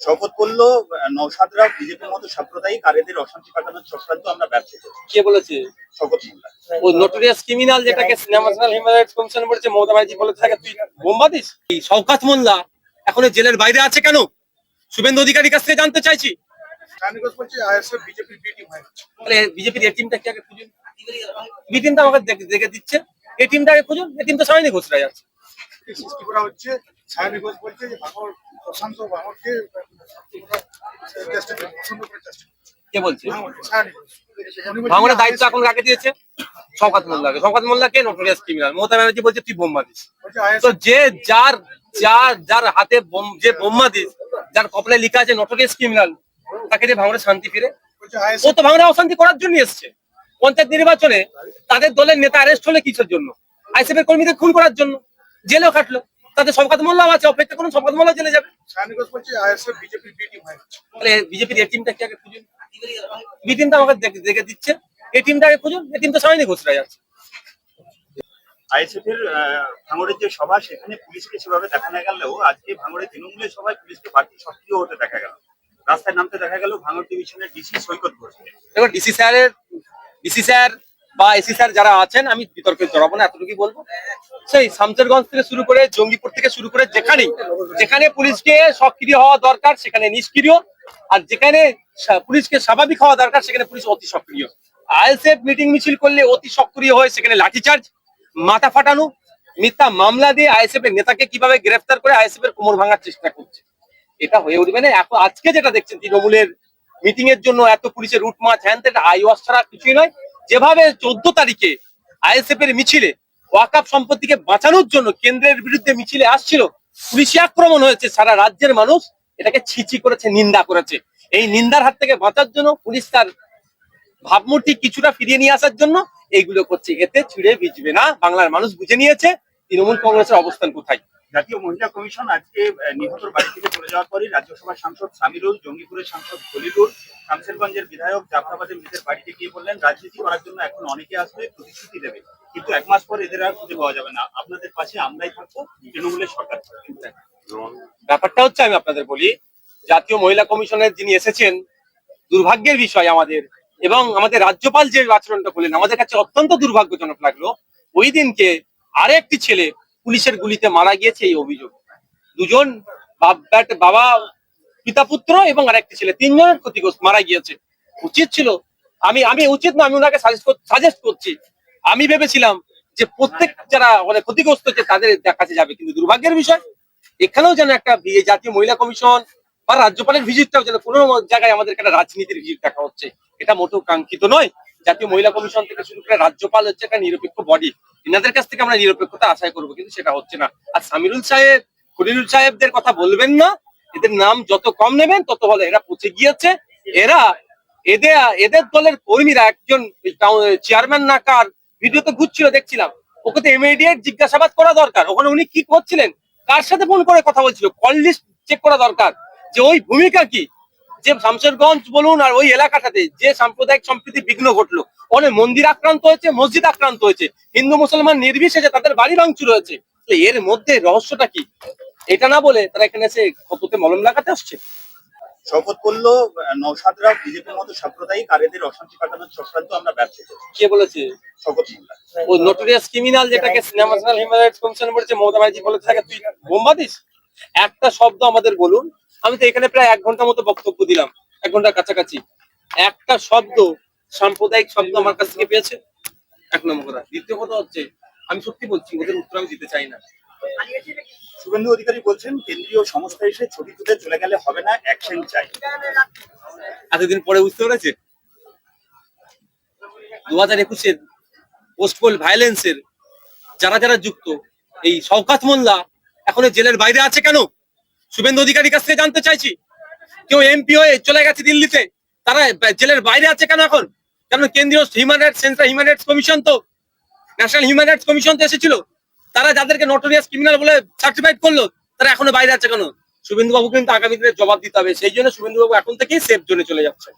শপথ করল নওশাদরা বিজেপির মতো সাম্প্রদায়িক আর এদের অশান্তি কাটানোর চক্রান্ত আমরা ব্যর্থ করছি। কে বলেছে? শপথ মোল্লা ও নোটোরিয়াস ক্রিমিনাল যেটাকে ন্যাশনাল হিউম্যান রাইটস কমিশন বলেছে মমতা ব্যানার্জি বলে থাকে তুই বোম্বা দিস এই শওকাত মোল্লা এখন জেলের বাইরে আছে কেন? শুভেন্দু অধিকারীর কাছ থেকে জানতে চাইছি। বিজেপির টিম এই টিমটা কি আগে খুঁজুন? বি টিমটা আমাকে দেখে- দিচ্ছে। এই টিমটা আগে খুঁজুন। এই টিমটা সামনে ঘোষরা যাচ্ছে সৃষ্টি করা হচ্ছে বলছে যে ভাঙর প্রশান্ত ভাঙরকে পছন্দ করে চেষ্টা কে বলছে? সায়নীগঞ্জ উনি বলছেন ভাঙনের দায়িত্ব এখন কাকে দিয়েছে? শওকাত মোল্লাকে। শওকাত মোল্লাকে নোটোরিয়াস ক্রিমিনাল মমতা ব্যানার্জি বলছে তুই বোম্বা দিস। তো যে যার যার যার হাতে যে বোম্বা দিস যার কপালে লেখা আছে নোটোরিয়াস ক্রিমিনাল তাকে যে ভাঙড়ে শান্তি ফিরে। ও তো ভাঙড়ে অশান্তি করার জন্য এসছে। পঞ্চায়েত নির্বাচনে তাদের দলের নেতা অ্যারেস্ট হলে কিছুর জন্য? আইসিএফ এর কর্মীদের খুন করার জন্য। জেলেও খাটলো তাদের শওকাত মোল্লাও আছে অপেক্ষা করুন শওকাত মোল্লা জেলে যাবে। বিজেপির বি টিম তাহলে বিজেপির এই টিমটা কি আগে খুঁজুন? বি টিমটা আমাকে দেখে- দিচ্ছে। এই আগে খুঁজুন এই টিমটা সামনে ঘোষরা যাচ্ছে আইএসএফ এর ভাঙড়ের যে সভা সেখানে পুলিশকে সেভাবে দেখা না গেলেও আজকে ভাঙড়ের তৃণমূলের সভায় পুলিশকে বাড়তি সক্রিয় হতে দেখা গেল। রাস্তায় নামতে দেখা গেল ভাঙড় ডিভিশনের ডিসি সৈকত ঘোষকে দেখো ডিসি স্যারের ডিসি স্যার বা এসি স্যার যারা আছেন, আমি বিতর্কে জড়াবো না, এতটুকুই বলব। সেই শামসেরগঞ্জ থেকে শুরু করে জঙ্গিপুর থেকে শুরু করে যেখানেই, যেখানে পুলিশকে সক্রিয় হওয়া দরকার, সেখানে নিষ্ক্রিয়। আর যেখানে পুলিশকে স্বাভাবিক হওয়া দরকার, সেখানে পুলিশ অতি সক্রিয়। আইএসএফ মিটিং মিছিল করলে অতি সক্রিয় হয়ে সেখানে লাঠিচার্জ, মাথা ফাটানো, মিথ্যা মামলা দিয়ে আইএসএফ এর নেতাকে কীভাবে গ্রেফতার করে আইএসএফ এর কোমর ভাঙার চেষ্টা করছে। এটা হয়ে উঠবে না। এখন আজকে যেটা দেখছেন তৃণমূলের মিটিং এর জন্য এত পুলিশের রুট মাছ হ্যান ত্যান আইওয়াস ছাড়া কিছুই নয়। যেভাবে চোদ্দ তারিখে আইএসএফ এর মিছিলে ওয়াকাপ সম্পত্তিকে বাঁচানোর জন্য কেন্দ্রের বিরুদ্ধে মিছিলে আসছিল, পুলিশি আক্রমণ হয়েছে, সারা রাজ্যের মানুষ এটাকে ছিচি করেছে, নিন্দা করেছে। এই নিন্দার হাত থেকে বাঁচার জন্য পুলিশ তার ভাবমূর্তি কিছুটা ফিরিয়ে নিয়ে আসার জন্য এইগুলো করছে। এতে ছিঁড়ে ভিজবে না। বাংলার মানুষ বুঝে নিয়েছে, তৃণমূল কংগ্রেসের অবস্থান কোথায়? জাতীয় মহিলা কমিশন আজকে নিহতর বাড়ি থেকে চলে যাওয়ার পরই রাজ্যসভার সাংসদ সামিরুল, জঙ্গিপুরের সাংসদ খলিলুর শামসেরগঞ্জের বিধায়ক জাফরাবাদের মৃতের বাড়িতে গিয়ে বললেন, রাজনীতি করার জন্য এখন অনেকে আসবে, প্রতিশ্রুতি দেবে। কিন্তু এক মাস পর এদের আর খুঁজে পাওয়া যাবে না। আপনাদের পাশে আমরাই থাকব, তৃণমূলের সরকার ব্যাপারটা হচ্ছে, আমি আপনাদের বলি, জাতীয় মহিলা কমিশনের যিনি এসেছেন, দুর্ভাগ্যের বিষয় আমাদের। এবং আমাদের রাজ্যপাল যে আচরণটা করলেন, আমাদের কাছে অত্যন্ত দুর্ভাগ্যজনক লাগল। ওই দিনকে আরেকটি ছেলে পুলিশের গুলিতে মারা গিয়েছে এই অভিযোগ। দুজন বাবা, পিতা পুত্র এবং আরেকটি ছেলে। তিনজনের ক্ষতিগ্রস্ত, মারা গিয়েছে। উচিত ছিল, আমি আমি উচিত না, আমি ওনাকে সাজেস্ট করছি। আমি ভেবেছিলাম যে প্রত্যেক যারা মানে ক্ষতিগ্রস্ত হচ্ছে, তাদের কাছে যাবে। কিন্তু দুর্ভাগ্যের বিষয়, এখানেও যেন একটা জাতীয় মহিলা কমিশন বা রাজ্যপালের ভিজিটটাও যেন কোনো জায়গায় আমাদের একটা রাজনীতির ভিজিট দেখা হচ্ছে। এটা মোটেও কাঙ্ক্ষিত নয়। জাতীয় মহিলা কমিশন থেকে শুরু করে রাজ্যপাল হচ্ছে একটা নিরপেক্ষ বডি এনাদের কাছ থেকে আমরা নিরপেক্ষতা আশাই করব, কিন্তু সেটা হচ্ছে না। আর সামিরুল সাহেব, খলিলুল সাহেবদের কথা বলবেন না। এদের নাম যত কম নেবেন, তত ভালো। এরা পচে গিয়েছে। এরা, এদের এদের দলের কর্মীরা একজন চেয়ারম্যান না কার ভিডিওতে ঘুরছিল, দেখছিলাম। ওকে তো ইমিডিয়েট জিজ্ঞাসাবাদ করা দরকার। ওখানে উনি কি করছিলেন? কার সাথে ফোন করে কথা বলছিল? কল লিস্ট চেক করা দরকার। যে ওই ভূমিকা কি? যে শামশেরগঞ্জ বলুন আর ওই এলাকাটাতে যে সাম্প্রদায়িক সম্প্রীতি বিঘ্ন ঘটলো অনেক মন্দির আক্রান্ত হয়েছে মসজিদ আক্রান্ত হয়েছে হিন্দু মুসলমান নির্বিশেষে তাদের বাড়ি ভাঙচুর হয়েছে। এর মধ্যে রহস্যটা কি? এটা না বলে তারা এখানে এসে ক্ষততে মলম লাগাতে আসছে? শপথ করল নওশাদরা বিজেপির মতো সাম্প্রদায়িক আর এদের অশান্তি কাটানোর চক্রান্ত আমরা ব্যর্থ কে বলেছে? শপথ মোল্লা ও নোটোরিয়াস ক্রিমিনাল যেটাকে ন্যাশনাল হিউম্যান রাইটস কমিশন বলেছে মমতা ব্যানার্জি বলে থাকে তুই বোম্বা দিস একটা শব্দ আমাদের বলুন আমি তো এখানে প্রায় এক ঘণ্টা মতো বক্তব্য দিলাম এক ঘণ্টার কাছাকাছি। একটা শব্দ সাম্প্রদায়িক শব্দ আমার কাছ থেকে পেয়েছে? এক নম্বর কথা। দ্বিতীয় কথা হচ্ছে আমি সত্যি বলছি ওদের উত্তর আমি দিতে চাই না। শুভেন্দু অধিকারী বলছেন কেন্দ্রীয় সংস্থা এসে ছবি তুলে চলে গেলে হবে না অ্যাকশন চাই। এতদিন পরে বুঝতে পেরেছে দু হাজার একুশের পোস্টপোল ভায়োলেন্সের যারা যারা যুক্ত এই শওকাত মোল্লা এখন জেলের বাইরে আছে কেন? শুভেন্দু অধিকারীর কাছ থেকে জানতে চাইছি, কেউ এমপি হয়ে চলে গেছে দিল্লিতে, তারা জেলের বাইরে আছে কেন এখন? কেন কেন্দ্রীয় human rights central human rights commission তো ন্যাশনাল হিউম্যান রাইটস কমিশন তো এসেছিল, তারা যাদেরকে নটোরিয়াস ক্রিমিনাল বলে সার্টিফাইড করল, তারা এখনও বাইরে আছে কেন? শুভেন্দু বাবু কিন্তু আগামী দিনে জবাব দিতে হবে, সেই জন্য শুভেন্দু বাবু এখন থেকেই সেফ জোনে চলে যাচ্ছে